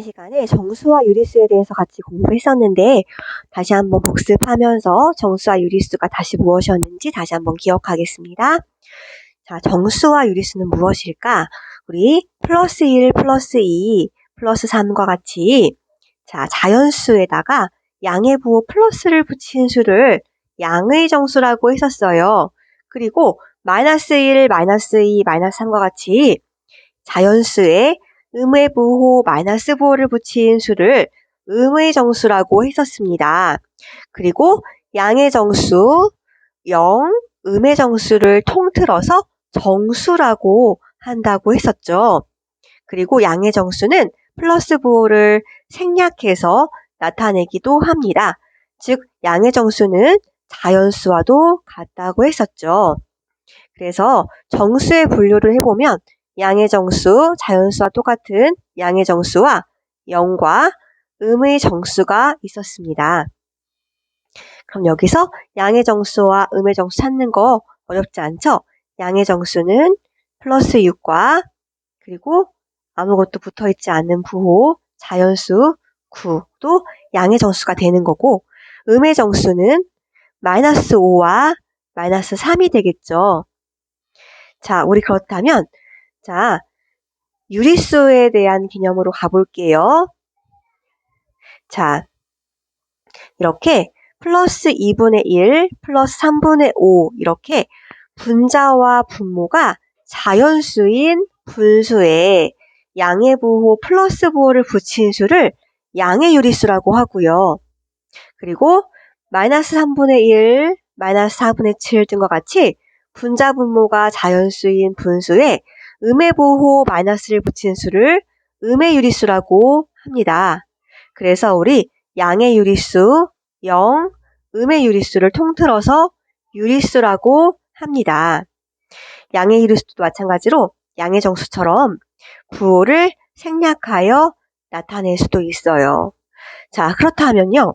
시간에 정수와 유리수에 대해서 같이 공부했었는데 다시 한번 복습하면서 정수와 유리수가 다시 무엇이었는지 다시 한번 기억하겠습니다. 자, 정수와 유리수는 무엇일까? 우리 플러스 1, 플러스 2, 플러스 3과 같이 자, 자연수에다가 양의 부호 플러스를 붙인 수를 양의 정수라고 했었어요. 그리고 마이너스 1, 마이너스 2, 마이너스 3과 같이 자연수에 음의 부호, 마이너스 부호를 붙인 수를 음의 정수라고 했었습니다. 그리고 양의 정수, 0, 음의 정수를 통틀어서 정수라고 한다고 했었죠. 그리고 양의 정수는 플러스 부호를 생략해서 나타내기도 합니다. 즉, 양의 정수는 자연수와도 같다고 했었죠. 그래서 정수의 분류를 해보면 양의 정수, 자연수와 똑같은 양의 정수와 0과 음의 정수가 있었습니다. 그럼 여기서 양의 정수와 음의 정수 찾는 거 어렵지 않죠? 양의 정수는 플러스 6과 그리고 아무것도 붙어 있지 않는 부호 자연수 9도 양의 정수가 되는 거고 음의 정수는 마이너스 5와 마이너스 3이 되겠죠. 자, 우리 그렇다면 자, 유리수에 대한 개념으로 가볼게요. 자, 이렇게 플러스 2분의 1, 플러스 3분의 5 이렇게 분자와 분모가 자연수인 분수에 양의 부호 플러스 부호를 붙인 수를 양의 유리수라고 하고요. 그리고 마이너스 3분의 1, 마이너스 4분의 7 등과 같이 분자 분모가 자연수인 분수에 음의 보호 마이너스를 붙인 수를 음의 유리수라고 합니다. 그래서 우리 양의 유리수 0, 음의 유리수를 통틀어서 유리수라고 합니다. 양의 유리수도 마찬가지로 양의 정수처럼 부호를 생략하여 나타낼 수도 있어요. 자, 그렇다면요.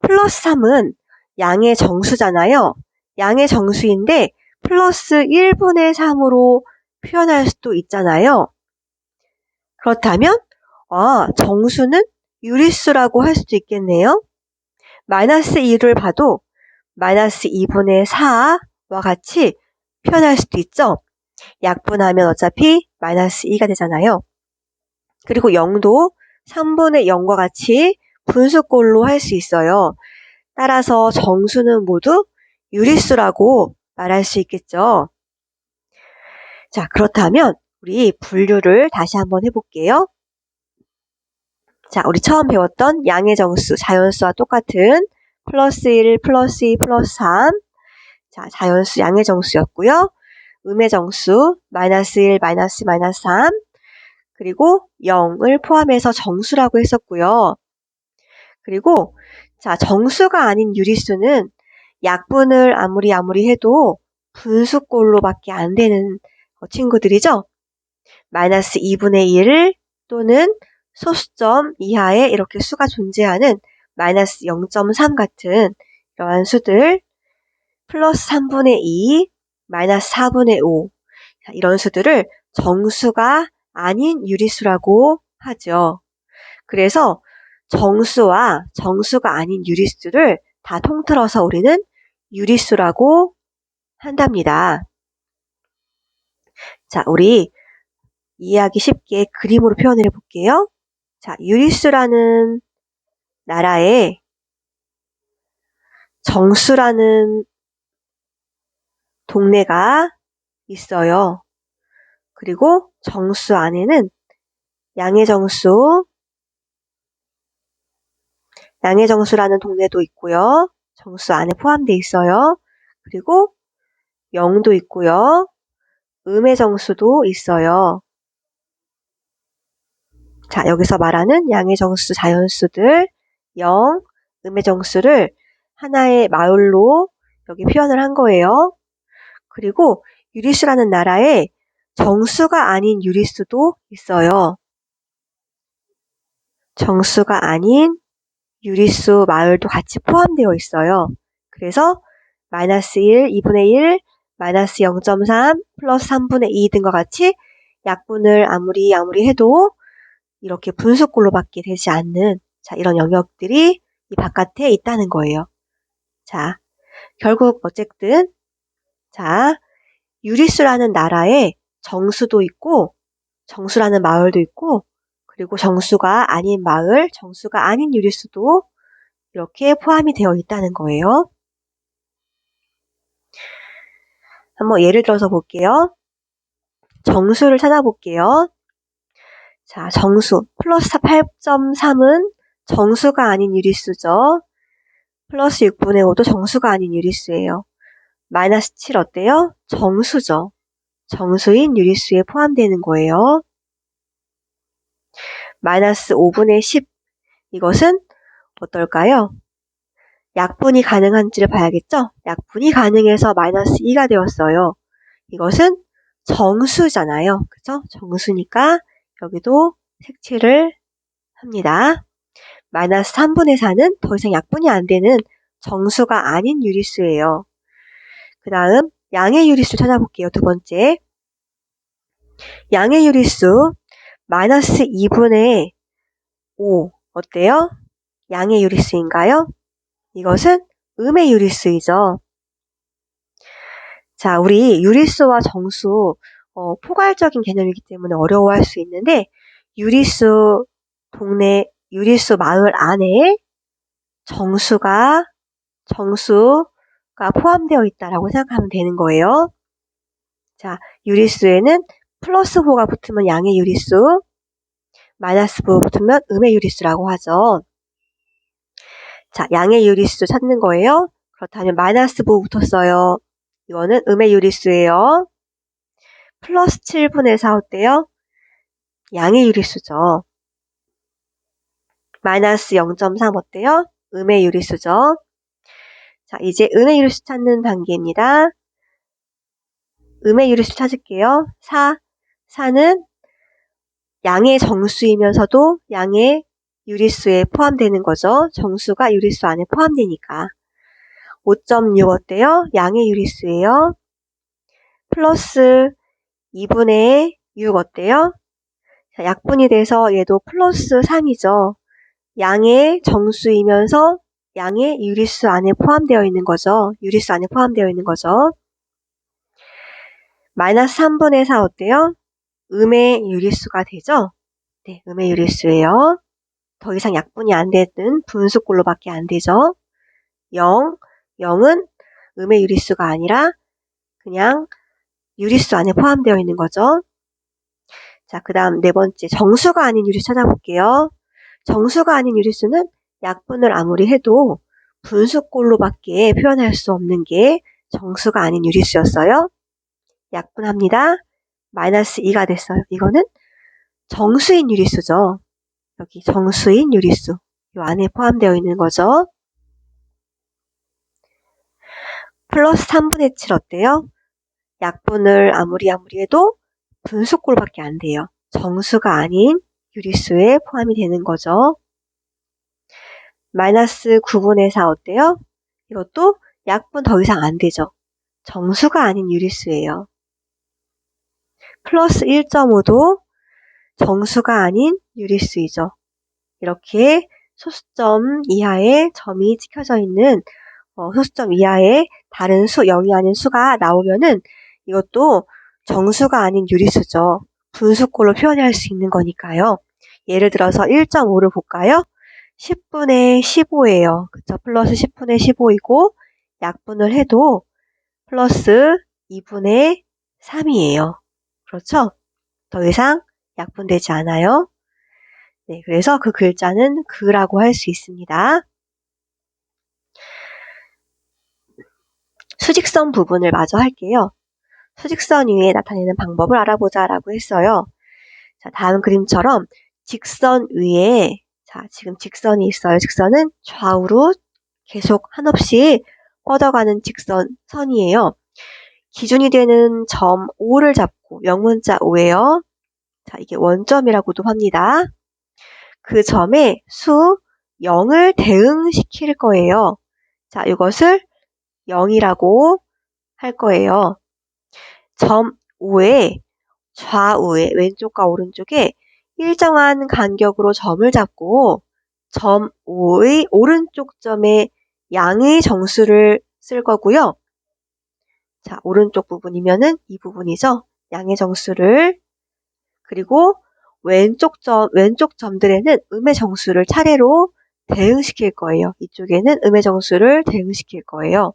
플러스 3은 양의 정수잖아요. 양의 정수인데 플러스 1분의 3으로 표현할 수도 있잖아요. 그렇다면 아, 정수는 유리수라고 할 수도 있겠네요. 마이너스 2를 봐도 마이너스 2분의 4와 같이 표현할 수도 있죠. 약분하면 어차피 마이너스 2가 되잖아요. 그리고 0도 3분의 0과 같이 분수꼴로 할 수 있어요. 따라서 정수는 모두 유리수라고 말할 수 있겠죠. 자, 그렇다면 우리 분류를 다시 한번 해볼게요. 자, 우리 처음 배웠던 양의 정수, 자연수와 똑같은 플러스 1, 플러스 2, 플러스 3. 자, 자연수, 양의 정수였고요. 음의 정수, 마이너스 1, 마이너스, 마이너스 3. 그리고 0을 포함해서 정수라고 했었고요. 그리고 자, 정수가 아닌 유리수는 약분을 아무리 아무리 해도 분수꼴로밖에 안 되는 어, 친구들이죠. 마이너스 2분의 1 또는 소수점 이하에 이렇게 수가 존재하는 마이너스 0.3 같은 이러한 수들 플러스 3분의 2, 마이너스 4분의 5 이런 수들을 정수가 아닌 유리수라고 하죠. 그래서 정수와 정수가 아닌 유리수를 다 통틀어서 우리는 유리수라고 한답니다. 자, 우리 이해하기 쉽게 그림으로 표현을 해볼게요. 자, 유리수라는 나라에 정수라는 동네가 있어요. 그리고 정수 안에는 양의 정수, 양의 정수라는 동네도 있고요. 정수 안에 포함되어 있어요. 그리고 0도 있고요. 음의 정수도 있어요. 자, 여기서 말하는 양의 정수, 자연수들 0, 음의 정수를 하나의 마을로 여기 표현을 한 거예요. 그리고 유리수라는 나라에 정수가 아닌 유리수도 있어요. 정수가 아닌 유리수 마을도 같이 포함되어 있어요. 그래서 마이너스 1, 2분의 1, 마이너스 0.3 플러스 3분의 2 등과 같이 약분을 아무리 아무리 해도 이렇게 분수꼴로밖에 되지 않는 자, 이런 영역들이 이 바깥에 있다는 거예요. 자, 결국 어쨌든 자, 유리수라는 나라에 정수도 있고 정수라는 마을도 있고 그리고 정수가 아닌 마을, 정수가 아닌 유리수도 이렇게 포함이 되어 있다는 거예요. 한번 예를 들어서 볼게요. 정수를 찾아볼게요. 자, 정수. 플러스 8.3은 정수가 아닌 유리수죠. 플러스 6분의 5도 정수가 아닌 유리수예요. 마이너스 7 어때요? 정수죠. 정수인 유리수에 포함되는 거예요. 마이너스 5분의 10 이것은 어떨까요? 약분이 가능한지를 봐야겠죠? 약분이 가능해서 마이너스 2가 되었어요. 이것은 정수잖아요. 그죠? 정수니까 여기도 색칠을 합니다. 마이너스 3분의 4는 더 이상 약분이 안 되는 정수가 아닌 유리수예요. 그 다음 양의 유리수 찾아볼게요. 두 번째. 양의 유리수 마이너스 2분의 5 어때요? 양의 유리수인가요? 이것은 음의 유리수이죠. 자, 우리 유리수와 정수 어, 포괄적인 개념이기 때문에 어려워할 수 있는데 유리수 동네 유리수 마을 안에 정수가 정수가 포함되어 있다라고 생각하면 되는 거예요. 자, 유리수에는 플러스 호가 붙으면 양의 유리수, 마이너스 부 붙으면 음의 유리수라고 하죠. 자, 양의 유리수 찾는 거예요. 그렇다면 마이너스 부 붙었어요. 이거는 음의 유리수예요. 플러스 7분의 4 어때요? 양의 유리수죠. 마이너스 0.3 어때요? 음의 유리수죠. 자, 이제 음의 유리수 찾는 단계입니다. 음의 유리수 찾을게요. 4. 4는 양의 정수이면서도 양의 유리수에 포함되는 거죠. 정수가 유리수 안에 포함되니까. 5.6 어때요? 양의 유리수예요. 플러스 2분의 6 어때요? 자, 약분이 돼서 얘도 플러스 3이죠. 양의 정수이면서 양의 유리수 안에 포함되어 있는 거죠. 유리수 안에 포함되어 있는 거죠. 마이너스 3분의 4 어때요? 음의 유리수가 되죠? 네, 음의 유리수예요. 더 이상 약분이 안 되는 분수꼴로밖에 안 되죠. 0, 0은 음의 유리수가 아니라 그냥 유리수 안에 포함되어 있는 거죠. 자, 그 다음 네 번째 정수가 아닌 유리수 찾아볼게요. 정수가 아닌 유리수는 약분을 아무리 해도 분수꼴로밖에 표현할 수 없는 게 정수가 아닌 유리수였어요. 약분합니다. 마이너스 2가 됐어요. 이거는 정수인 유리수죠. 여기 정수인 유리수. 이 안에 포함되어 있는 거죠. 플러스 3분의 7 어때요? 약분을 아무리 아무리 해도 분수꼴밖에 안 돼요. 정수가 아닌 유리수에 포함이 되는 거죠. 마이너스 9분의 4 어때요? 이것도 약분 더 이상 안 되죠. 정수가 아닌 유리수예요. 플러스 1.5도 정수가 아닌 유리수이죠. 이렇게 소수점 이하의 점이 찍혀져 있는 어, 소수점 이하의 다른 수, 0이 아닌 수가 나오면은 이것도 정수가 아닌 유리수죠. 분수꼴로 표현할 수 있는 거니까요. 예를 들어서 1.5를 볼까요? 10분의 15예요. 그쵸? 플러스 10분의 15이고 약분을 해도 플러스 2분의 3이에요. 그렇죠? 더 이상 약분되지 않아요. 네, 그래서 그 글자는 그라고 할 수 있습니다. 수직선 부분을 마저 할게요. 수직선 위에 나타내는 방법을 알아보자 라고 했어요. 자, 다음 그림처럼 직선 위에 자, 지금 직선이 있어요. 직선은 좌우로 계속 한없이 뻗어가는 직선 선이에요. 기준이 되는 점 5를 잡고 영문자 5예요. 자, 이게 원점이라고도 합니다. 그 점에 수 0을 대응시킬 거예요. 자, 이것을 0이라고 할 거예요. 점 5에 좌우에 왼쪽과 오른쪽에 일정한 간격으로 점을 잡고 점 5의 오른쪽 점에 양의 정수를 쓸 거고요. 자, 오른쪽 부분이면은 이 부분이죠. 양의 정수를 그리고 왼쪽 점, 왼쪽 점들에는 음의 정수를 차례로 대응시킬 거예요. 이쪽에는 음의 정수를 대응시킬 거예요.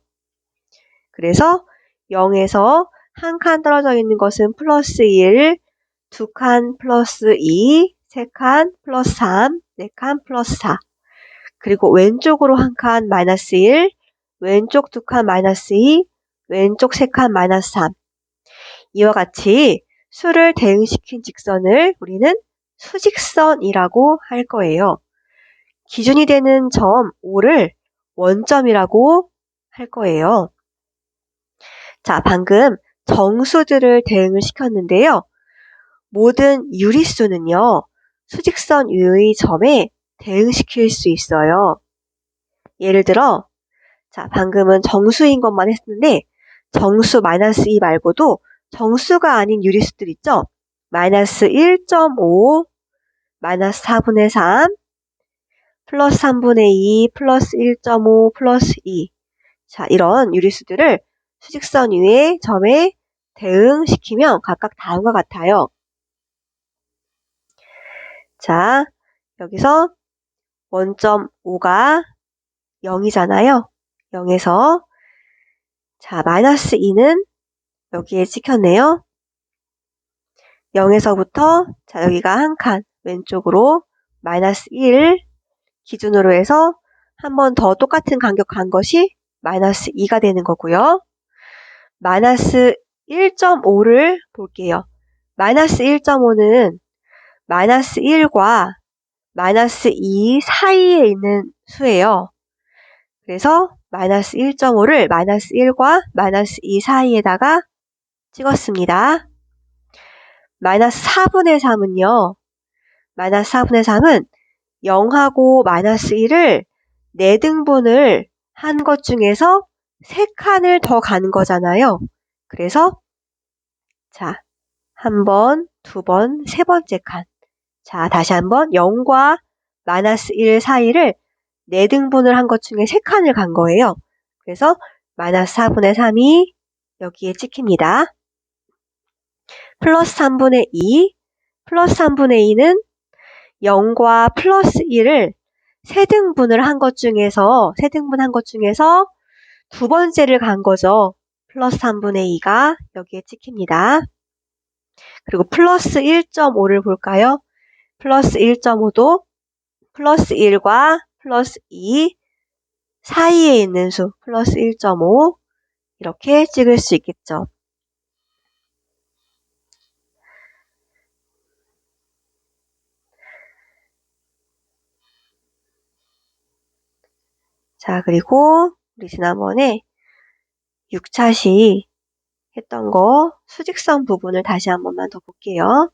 그래서 0에서 한 칸 떨어져 있는 것은 플러스 1, 두 칸 플러스 2, 세 칸 플러스 3, 네 칸 플러스 4. 그리고 왼쪽으로 한 칸 마이너스 1, 왼쪽 두 칸 마이너스 2, 왼쪽 세 칸 마이너스 3. 이와 같이 수를 대응시킨 직선을 우리는 수직선이라고 할 거예요. 기준이 되는 점 5를 원점이라고 할 거예요. 자, 방금 정수들을 대응을 시켰는데요. 모든 유리수는요, 수직선 위의 점에 대응시킬 수 있어요. 예를 들어, 자, 방금은 정수인 것만 했는데, 정수 마이너스 2 말고도 정수가 아닌 유리수들 있죠? 마이너스 1.5, 마이너스 4분의 3, 플러스 3분의 2, 플러스 1.5, 플러스 2. 자, 이런 유리수들을 수직선 위에 점에 대응시키면 각각 다음과 같아요. 자, 여기서 원점 5가 0이잖아요. 0에서 자, 마이너스 2는 여기에 찍혔네요. 0에서부터 자, 여기가 한 칸 왼쪽으로 마이너스 1 기준으로 해서 한 번 더 똑같은 간격 간 것이 마이너스 2가 되는 거고요. 마이너스 1.5를 볼게요. 마이너스 1.5는 마이너스 1과 마이너스 2 사이에 있는 수예요. 그래서 마이너스 1.5를 마이너스 1과 마이너스 2 사이에다가 찍었습니다. 마이너스 4분의 3은요. 마이너스 4분의 3은 0하고 마이너스 1을 4등분을 한 것 중에서 3칸을 더 간 거잖아요. 그래서 자, 한 번, 두 번, 세 번째 칸. 자, 다시 한번 0과 마이너스 1 사이를 4등분을 한 것 중에 3칸을 간 거예요. 그래서 마이너스 4분의 3이 여기에 찍힙니다. 플러스 3분의 2, 플러스 3분의 2는 0과 플러스 1을 3등분을 한 것 중에서 3등분 한 것 중에서 두 번째를 간 거죠. 플러스 3분의 2가 여기에 찍힙니다. 그리고 플러스 1.5를 볼까요? 플러스 1.5도 플러스 1과 플러스 2 사이에 있는 수 플러스 1.5 이렇게 찍을 수 있겠죠. 자, 그리고 우리 지난번에 6차 시 했던 거 수직선 부분을 다시 한 번만 더 볼게요.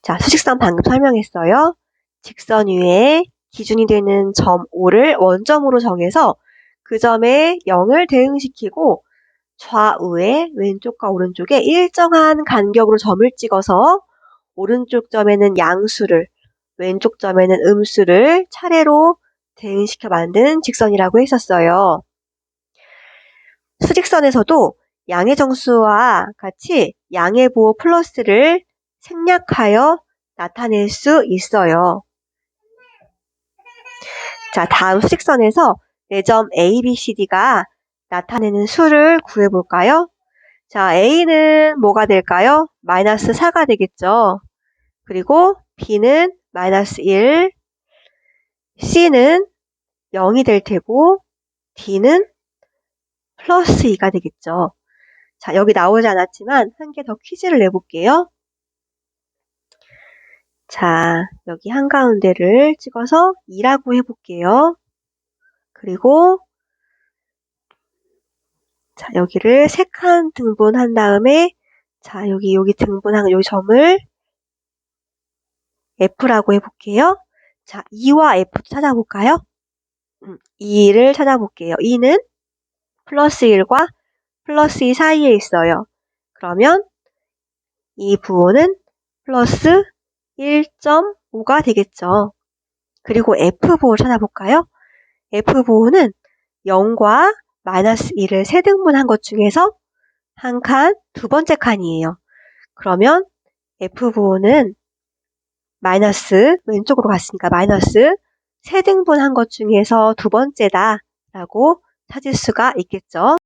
자, 수직선 방금 설명했어요. 직선 위에 기준이 되는 점 5를 원점으로 정해서 그 점에 0을 대응시키고 좌우에 왼쪽과 오른쪽에 일정한 간격으로 점을 찍어서 오른쪽 점에는 양수를 왼쪽 점에는 음수를 차례로 대응시켜 만든 직선이라고 했었어요. 수직선에서도 양의 정수와 같이 양의 부호 플러스를 생략하여 나타낼 수 있어요. 자, 다음 수직선에서 4점 A, B, C, D가 나타내는 수를 구해볼까요? 자, A는 뭐가 될까요? 마이너스 4가 되겠죠. 그리고 B는 마이너스 1, C는 0이 될 테고 D는 플러스 2가 되겠죠. 자, 여기 나오지 않았지만 한 개 더 퀴즈를 내볼게요. 자, 여기 한가운데를 찍어서 2라고 해볼게요. 그리고 자, 여기를 세 칸 등분한 다음에 자, 여기 여기 등분한 여기 점을 F라고 해볼게요. 자, 2와 F 찾아볼까요? 음, 2를 찾아볼게요. 2는 플러스 1과 플러스 2 사이에 있어요. 그러면 이 부호는 플러스 1.5가 되겠죠. 그리고 F부호 찾아볼까요? F부호는 0과 마이너스 1을 세등분한 것 중에서 한 칸, 두 번째 칸이에요. 그러면 F부호는 마이너스, 왼쪽으로 갔으니까 마이너스 세등분한 것 중에서 두 번째다 라고 찾을 수가 있겠죠.